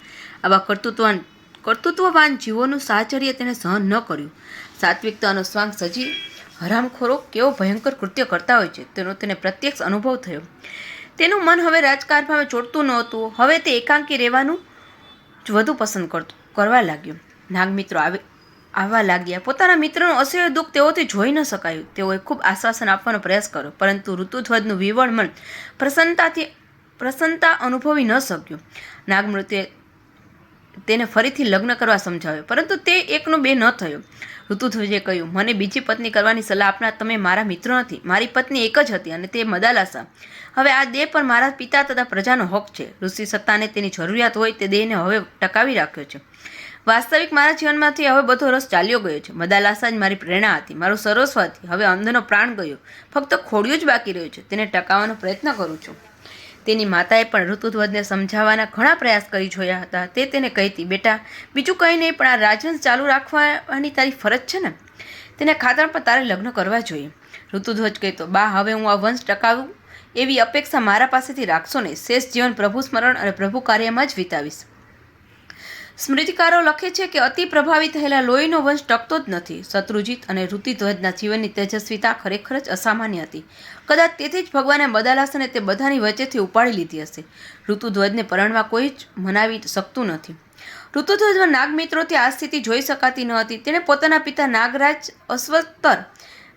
આવા કર્તૃત્વવાન કર્તૃત્વવાન જીવોનું સાહચર્ય તેણે સહન ન કર્યું. સાત્વિકતાનો સ્વાંગ સજી હરામખોરો કેવો ભયંકર કૃત્ય કરતા હોય છે, તેનો તેને પ્રત્યક્ષ અનુભવ થયો. તેનું મન હવે રાજકારણમાં ચોટતું નહોતું. હવે તે એકાંકી રહેવાનું જ વધુ પસંદ કરતું, કરવા લાગ્યું. નાગમિત્રો આવે, આવવા લાગ્યા. પોતાના મિત્રનું અસહ્ય દુઃખ તેઓથી જોઈ ન શકાયું. તેઓએ ખૂબ આશ્વાસન આપવાનો પ્રયાસ કર્યો, પરંતુ ઋતુધ્વજનું વિવળ મન પ્રસન્નતાથી, પ્રસન્નતા અનુભવી ન શક્યું. નાગમૃત્યુએ તેને ફરીથી લગ્ન કરવા સમજાવ્યો. પરંતુ તે એકનો બે ન થયો. ઋતુધ્વજે કહ્યું, મને બીજી પત્ની કરવાની સલાહ આપનાર તમે મારા મિત્રો નથી. મારી પત્ની એક જ હતી અને તે મદાલાસા. હવે આ દેહ પર મારા પિતા તથા પ્રજાનો હક છે. ઋષિ સત્તાને તેની જરૂરિયાત હોય તે દેહને હવે ટકાવી રાખ્યો છે. વાસ્તવિક મારા જીવનમાંથી હવે બધો રસ ચાલ્યો ગયો છે. મદાલાસા જ મારી પ્રેરણા હતી, મારું સર્વસ્વ હતી હવે અંધનો પ્રાણ ગયો. ફક્ત ખોડિયું જ બાકી રહ્યું છે. તેને ટકાવવાનો પ્રયત્ન કરું છું. તેની માતાએ પણ ઋતુધ્વજને સમજાવવાના ઘણા પ્રયાસ કરી જોયા હતા. તે તેને કહેતી, બેટા, બીજું કંઈ નહીં, પણ આ રાજવંશ ચાલુ રાખવાની તારી ફરજ છે ને? તેને ખાતર પર તારે લગ્ન કરવા જોઈએ. ઋતુધ્વજ કહેતો, બા, હવે હું આ વંશ ટકાવું એવી અપેક્ષા મારા પાસેથી રાખશો નહીં. શેષ જીવન પ્રભુ સ્મરણ અને પ્રભુ કાર્યમાં જ વિતાવીશ. સ્મૃતિકારો લખે છે કે અતિ પ્રભાવિત થયેલા લોહીનો વંશ ટકતો જ નથી. શત્રુજીત અને ઋતિધ્વજના જીવનની તેજસ્વીતા ખરેખર જ અસામાન્ય હતી. કદાચ તેથી જ ભગવાને બદાલાસને તે બધાની વચ્ચેથી ઉપાડી લીધી હશે. ઋતુધ્વજને પરણવા કોઈ જ મનાવી શકતું નથી. ઋતુધ્વજમાં નાગમિત્રોથી આ સ્થિતિ જોઈ શકાતી ન હતી. તેણે પોતાના પિતા નાગરાજ અશ્વત્તર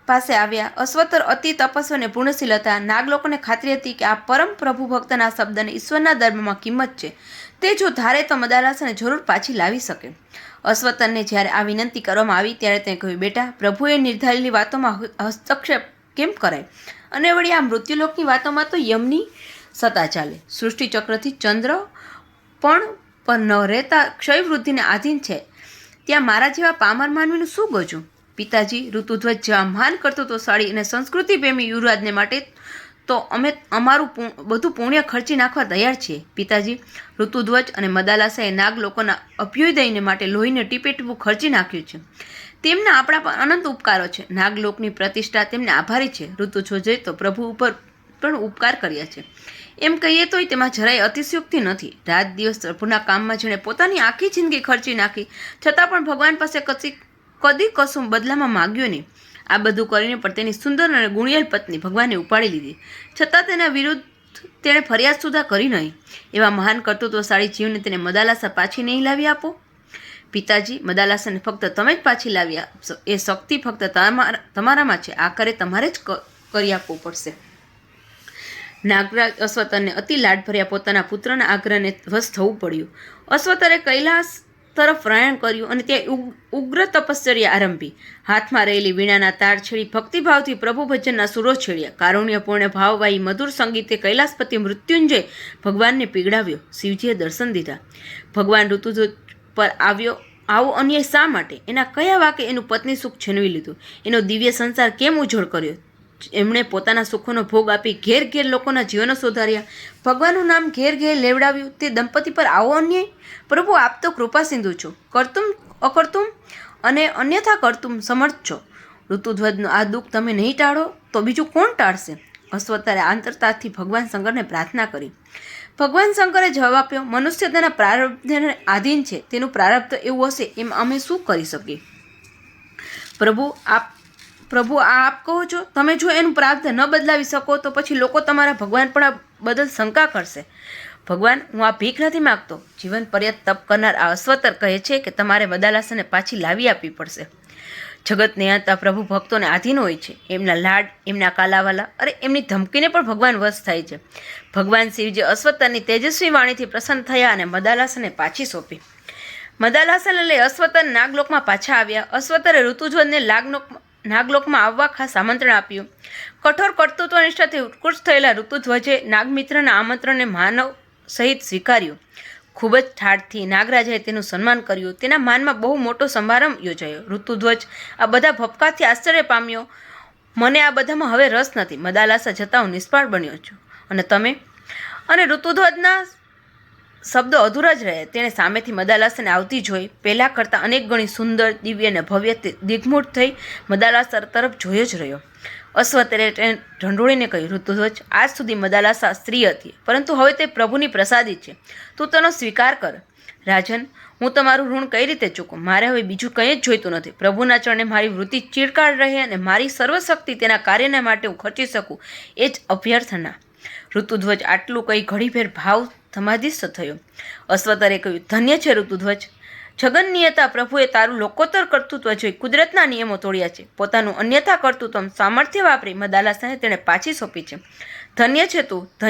પાસે આવ્યા. અશ્વત્તર અતિ તપસ્વી અને પૂર્ણશીલ હતા. નાગલોકોને ખાતરી હતી કે આ પરમ પ્રભુ ભક્તના શબ્દને ઈશ્વરના ધર્મમાં કિંમત છે. તે જો ધારે તો મદારાસને જરૂર પાછી લાવી શકે. અશ્વતનને જ્યારે આ વિનંતી કરવામાં આવી, ત્યારે તે કહ્યું, બેટા, પ્રભુએ નિર્ધારેલી વાતોમાં હસ્તક્ષેપ કેમ કરાય? અને વળી આ મૃત્યુલોકની વાતોમાં તો યમની સત્તા ચાલે. સૃષ્ટિચક્રથી ચંદ્ર પણ પર ન રહેતા ક્ષયવૃદ્ધિને આધીન છે. ત્યાં મારા જેવા પામર માનવીનું શું ગજું? પિતાજી, ઋતુધ્વજ જેવા તો સાડી અને સંસ્કૃતિ પ્રેમી યુવરાજને માટે તો અમે અમારું બધું પુણ્ય ખર્ચી નાખવા તૈયાર છીએ. પિતાજી, ઋતુધ્વજ અને મદાલાસાએ નાગ લોકોના અભ્યુદયને માટે લોહીને ટીપેટવું ખર્ચી નાખ્યું છે. તેમના આપણા પર અનંત ઉપકારો છે. નાગલોકની પ્રતિષ્ઠા તેમને આભારી છે. ઋતુધ્વજે તો પ્રભુ ઉપર પણ ઉપકાર કર્યા છે. એમ કહીએ તોય તેમાં જરાય અતિશયોક્તિ નથી. રાત દિવસ પ્રભુના કામમાં જેણે પોતાની આખી જિંદગી ખર્ચી નાખી, છતાં પણ ભગવાન પાસે કશી, કદી કશું બદલામાં માગ્યું નહીં. આ બધું કરીને પણ તેની સુંદર અને ગુણિયલ પત્ની ભગવાને ઉપાડી લીધી. છતાં તેના વિરુદ્ધ તેણે ફરિયાદ સુધા કરી નહીં. એવા મહાન કર્તૃત્વશાળી જીવને તેને મદાલાસા પાછી નહીં લાવી આપો? પિતાજી, મદાલાસાને ફક્ત તમે જ પાછી લાવી આપશો. એ શક્તિ ફક્ત તમારા, તમારામાં છે. આખરે તમારે જ કરી આપવું પડશે. નાગરાજ અશ્વતરને અતિ લાડભર્યા પોતાના પુત્રના આગ્રહને વશ થવું પડ્યું. અશ્વતરે કૈલાસ તરફ પ્રયાણ કર્યું અને ત્યાં ઉગ- ઉગ્ર તપશ્ચર્યા આરંભી. હાથમાં રહેલી વીણાના તાર છેડી ભક્તિભાવથી પ્રભુ ભજનના સુરો છેડ્યા. કારુણ્યપૂર્ણ ભાવવાહી મધુર સંગીતે કૈલાસપતિ મૃત્યુંજય ભગવાનને પીગળાવ્યો. શિવજીએ દર્શન દીધા. ભગવાન ઋતુધ્વજ પર આવ્યો. આવો અન્યાય શા માટે? એના કયા વાકે એનું પત્ની સુખ છીનવી લીધું? એનો દિવ્ય સંસાર કેમ ઉજળ કર્યો? એમણે પોતાના સુખોનો ભોગ આપી ઘેર ઘેર લોકોના જીવનો સુધાર્યા. ભગવાનનું નામ ઘેર ઘેર લેવડાવ્યું. તે દંપતી પર આવો અન્યાય? પ્રભુ, આપ તો કૃપા સિંધુ છો. કરતુમ અકર્તુમ અને અન્યથા કરતુમ સમર્થ છો. ઋતુધ્વજનું આ દુઃખ તમે નહીં ટાળો તો બીજું કોણ ટાળશે? અશ્વતારે આંતરતાથી ભગવાન શંકરને પ્રાર્થના કરી. ભગવાન શંકરે જવાબ આપ્યો મનુષ્ય તેના પ્રારબ્ધને આધીન છે. તેનું પ્રારબ્ધ એવું હશે, એમ અમે શું કરી શકીએ? પ્રભુ, આપ પ્રભુ, આ આપ કહો છો? તમે જો એનું પ્રાપ્ત ન બદલાવી શકો, તો પછી લોકો તમારા ભગવાન પણ આ બદલ શંકા કરશે. ભગવાન, હું આ ભીખ નથી માગતો. જીવન પર્યત તપ કરનાર આ અશ્વતર કહે છે કે તમારે બદાલાસને પાછી લાવી આપવી પડશે. જગત નિયંતા પ્રભુ ભક્તોને આધીન હોય છે. એમના લાડ, એમના કાલાવાલા, અરે એમની ધમકીને પણ ભગવાન વશ થાય છે. ભગવાન શિવજી અશ્વતરની તેજસ્વી વાણીથી પ્રસન્ન થયા અને મદાલાસને પાછી સોંપી. મદાલાસને લઈ અશ્વતર નાગલોકમાં પાછા આવ્યા. અશ્વતરે ઋતુજ્વનને લાગલોક નાગલોકમાં આવવા ખાસ આમંત્રણ આપ્યું. કઠોર કર્તૃત્વ નિષ્ઠાથી ઉત્કૃષ્ટ થયેલા ઋતુધ્વજે નાગમિત્રના આમંત્રણને માનવ સહિત સ્વીકાર્યું. ખૂબ જ ઠાઠથી નાગરાજાએ તેનું સન્માન કર્યું. તેના માનમાં બહુ મોટો સમારંભ યોજાયો. ઋતુધ્વજ આ બધા ભપકાથી આશ્ચર્ય પામ્યો. મને આ બધામાં હવે રસ નથી. મદાલાસા જતાં હું નિષ્ફળ બન્યો છું. અને તમે? અને ઋતુધ્વજના શબ્દો અધૂરા જ રહે. તેણે સામેથી મદાલાસને આવતી જોઈ. પહેલાં કરતાં અનેક ગણી સુંદર, દિવ્ય અને ભવ્ય દિગ્મૂઢ થઈ મદાલાસ તરફ જોયો જ રહ્યો. અશ્વતરે તેને ઢંઢોળીને કહ્યું ઋતુધ્વજ આજ સુધી મદાલાસા સ્ત્રી હતી, પરંતુ હવે તે પ્રભુની પ્રસાદી છે. તું તેનો સ્વીકાર કર. રાજન, હું તમારું ઋણ કઈ રીતે ચૂકું? મારે હવે બીજું કંઈ જ જોઈતું નથી. પ્રભુના ચરણે મારી વૃત્તિ ચીરકાળ રહે અને મારી સર્વશક્તિ તેના કાર્યને માટે હું ખર્ચી શકું એ જ અભ્યર્થના. ઋતુધ્વજ આટલું કંઈ ઘડીભેર ભાવ સમાધિસ્થ થયો. અશ્વતરે કહ્યું, ધન્ય છે ઋતુધ્વજ જગન્નિયતા પ્રભુએ તારું લોકોત્તર કર્તૃત્વ જોઈ કુદરતના નિયમો તોડ્યા છે. પોતાનું અન્યથા કર્તૃત્વ સામર્થ્ય વાપરી મદાલાસને તેણે પાછી સોંપી છે. ધન્ય છે તું